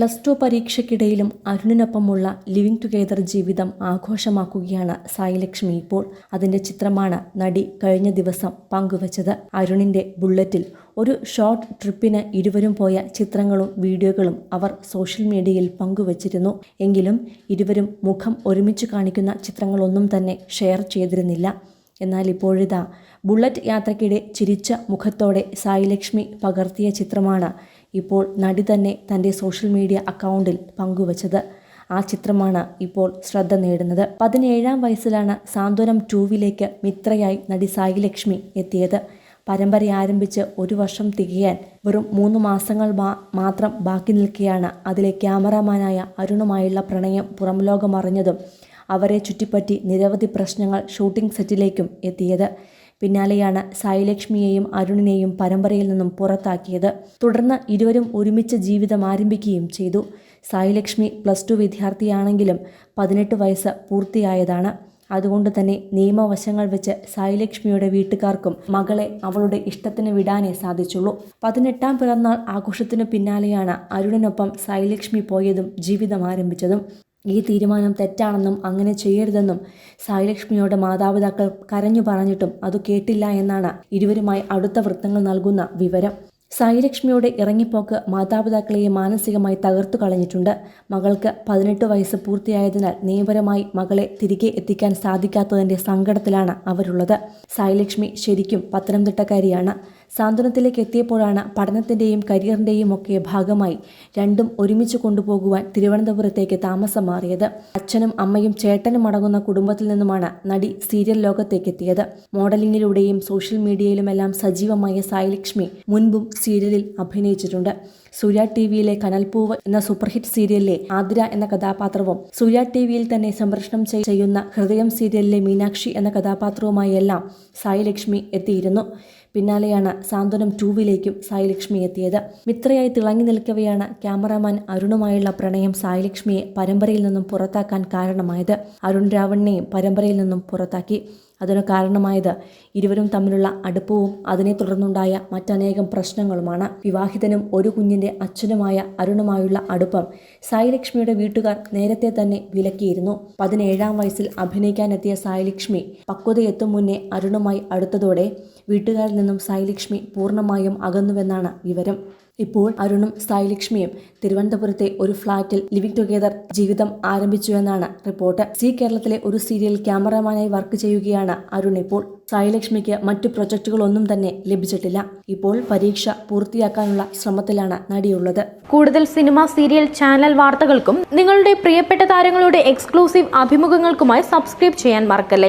Plus two പരീക്ഷയ്ക്കിടയിലും അരുണിനൊപ്പമുള്ള living together ജീവിതം ആഘോഷമാക്കുകയാണ് സായിലക്ഷ്മി. ഇപ്പോൾ അതിന്റെ ചിത്രമാണ് നടി കഴിഞ്ഞ ദിവസം പങ്കുവച്ചത്. അരുണിന്റെ ബുള്ളറ്റിൽ ഒരു ഷോർട്ട് ട്രിപ്പിന് ഇരുവരും പോയ ചിത്രങ്ങളും വീഡിയോകളും അവർ സോഷ്യൽ മീഡിയയിൽ പങ്കുവച്ചിരുന്നു. എങ്കിലും ഇരുവരും മുഖം ഒരുമിച്ച് കാണിക്കുന്ന ചിത്രങ്ങളൊന്നും തന്നെ ഷെയർ ചെയ്തിരുന്നില്ല. എന്നാൽ ഇപ്പോഴിതാ ബുള്ളറ്റ് യാത്രയ്ക്കിടെ ചിരിച്ച മുഖത്തോടെ സായിലക്ഷ്മി പകർത്തിയ ചിത്രമാണ് ഇപ്പോൾ നടി തന്നെ തന്റെ സോഷ്യൽ മീഡിയ അക്കൗണ്ടിൽ പങ്കുവച്ചത്. ആ ചിത്രമാണ് ഇപ്പോൾ ശ്രദ്ധ നേടുന്നത്. പതിനേഴാം വയസ്സിലാണ് സാന്ത്വനം ടൂവിലേക്ക് മിത്രയായി നടി സായിലക്ഷ്മി എത്തിയത്. പരമ്പര ആരംഭിച്ച് ഒരു വർഷം തികയാൻ വെറും മൂന്ന് മാസങ്ങൾ മാത്രം ബാക്കി നിൽക്കെയാണ് അതിലെ ക്യാമറാമാനായ അരുണുമായുള്ള പ്രണയം പുറംലോകമറിഞ്ഞതും അവരെ ചുറ്റിപ്പറ്റി നിരവധി പ്രശ്നങ്ങൾ ഷൂട്ടിംഗ് സെറ്റിലേക്കും എത്തിയത്. പിന്നാലെയാണ് സായിലക്ഷ്മിയെയും അരുണിനെയും പരമ്പരയിൽ നിന്നും പുറത്താക്കിയത്. തുടർന്ന് ഇരുവരും ഒരുമിച്ച് ജീവിതം ആരംഭിക്കുകയും ചെയ്തു. സായിലക്ഷ്മി പ്ലസ് ടു വിദ്യാർത്ഥിയാണെങ്കിലും പതിനെട്ട് വയസ്സ് പൂർത്തിയായതാണ്. അതുകൊണ്ട് തന്നെ നിയമവശങ്ങൾ വെച്ച് സായിലക്ഷ്മിയുടെ വീട്ടുകാർക്കും മകളെ അവളുടെ ഇഷ്ടത്തിന് വിടാനേ സാധിച്ചുള്ളൂ. പതിനെട്ടാം പിറന്നാൾ ആഘോഷത്തിനു പിന്നാലെയാണ് അരുണിനൊപ്പം സായിലക്ഷ്മി പോയതും ജീവിതം ആരംഭിച്ചതും. ഈ തീരുമാനം തെറ്റാണെന്നും അങ്ങനെ ചെയ്യരുതെന്നും സായിലക്ഷ്മിയോട് മാതാപിതാക്കൾ കരഞ്ഞു പറഞ്ഞിട്ടും അത് കേട്ടില്ല എന്നാണ് ഇരുവരുമായി അടുത്ത വൃത്തങ്ങൾ നൽകുന്ന വിവരം. സായിലക്ഷ്മിയുടെ ഇറങ്ങിപ്പോക്ക് മാതാപിതാക്കളെ മാനസികമായി തകർത്തു കളഞ്ഞിട്ടുണ്ട്. മകൾക്ക് പതിനെട്ട് വയസ്സ് പൂർത്തിയായതിനാൽ നിയമപരമായി മകളെ തിരികെ എത്തിക്കാൻ സാധിക്കാത്തതിന്റെ സങ്കടത്തിലാണ് അവരുള്ളത്. സായിലക്ഷ്മി ശരിക്കും പത്തനംതിട്ടക്കാരിയാണ്. സാന്ത്വനത്തിലേക്ക് എത്തിയപ്പോഴാണ് പഠനത്തിന്റെയും കരിയറിന്റെയും ഒക്കെ ഭാഗമായി രണ്ടും ഒരുമിച്ച് കൊണ്ടുപോകുവാൻ തിരുവനന്തപുരത്തേക്ക് താമസം മാറിയത്. അച്ഛനും അമ്മയും ചേട്ടനും അടങ്ങുന്ന കുടുംബത്തിൽ നിന്നുമാണ് നടി സീരിയൽ ലോകത്തേക്ക് എത്തിയത് മോഡലിംഗിലൂടെയും സോഷ്യൽ മീഡിയയിലുമെല്ലാം സജീവമായ സായിലക്ഷ്മി മുൻപും സീരിയലിൽ അഭിനയിച്ചിട്ടുണ്ട്. സൂര്യ ടി വിയിലെ കനൽപൂവ് എന്ന സൂപ്പർഹിറ്റ് സീരിയലിലെ ആതിര എന്ന കഥാപാത്രവും സൂര്യ ടി വിയിൽ തന്നെ സംപ്രേഷണം ചെയ്യുന്ന ഹൃദയം സീരിയലിലെ മീനാക്ഷി എന്ന കഥാപാത്രവുമായി എല്ലാം സായിലക്ഷ്മി എത്തിയിരുന്നു. പിന്നാലെയാണ് സാന്ത്വനം ടൂവിലേക്കും സായിലക്ഷ്മി എത്തിയത്. മിത്രയായി തിളങ്ങി നിൽക്കവെയാണ് ക്യാമറാമാൻ അരുണുമായുള്ള പ്രണയം സായിലക്ഷ്മിയെ പരമ്പരയിൽ നിന്നും പുറത്താക്കാൻ കാരണമായത്. അരുൺ രാവണിനെയും പരമ്പരയിൽ നിന്നും പുറത്താക്കി. അതിനു കാരണമായത്. ഇരുവരും തമ്മിലുള്ള അടുപ്പവും അതിനെ തുടർന്നുണ്ടായ മറ്റനേകം പ്രശ്നങ്ങളുമാണ്. വിവാഹിതനും ഒരു കുഞ്ഞിന്റെ അച്ഛനുമായ അരുണുമായുള്ള അടുപ്പം സായിലക്ഷ്മിയുടെ വീട്ടുകാർ നേരത്തെ തന്നെ വിലക്കിയിരുന്നു. പതിനേഴാം വയസ്സിൽ അഭിനയിക്കാനെത്തിയ സായിലക്ഷ്മി പക്വതയെത്തും മുന്നേ അരുണുമായി അടുത്തതോടെ വീട്ടുകാരിൽ നിന്നും സായിലക്ഷ്മി പൂർണമായും അകന്നുവെന്നാണ് വിവരം. ഇപ്പോൾ അരുണും സായിലക്ഷ്മിയും തിരുവനന്തപുരത്തെ ഒരു ഫ്ളാറ്റിൽ ലിവിംഗ് ടുഗെദർ ജീവിതം ആരംഭിച്ചു എന്നാണ് റിപ്പോർട്ട്. സി കേരളത്തിലെ ഒരു സീരിയൽ ക്യാമറാമാനായി വർക്ക് ചെയ്യുകയാണ് അരുൺ. ഇപ്പോൾ സായിലക്ഷ്മിക്ക് മറ്റു പ്രൊജക്ടുകളൊന്നും തന്നെ ലഭിച്ചിട്ടില്ല. ഇപ്പോൾ പരീക്ഷ പൂർത്തിയാക്കാനുള്ള ശ്രമത്തിലാണ് നടിയുള്ളത്. കൂടുതൽ സിനിമ സീരിയൽ ചാനൽ വാർത്തകൾക്കും നിങ്ങളുടെ പ്രിയപ്പെട്ട താരങ്ങളുടെ എക്സ്ക്ലൂസീവ് അഭിമുഖങ്ങൾക്കുമായി സബ്സ്ക്രൈബ് ചെയ്യാൻ മറക്കല്ലേ?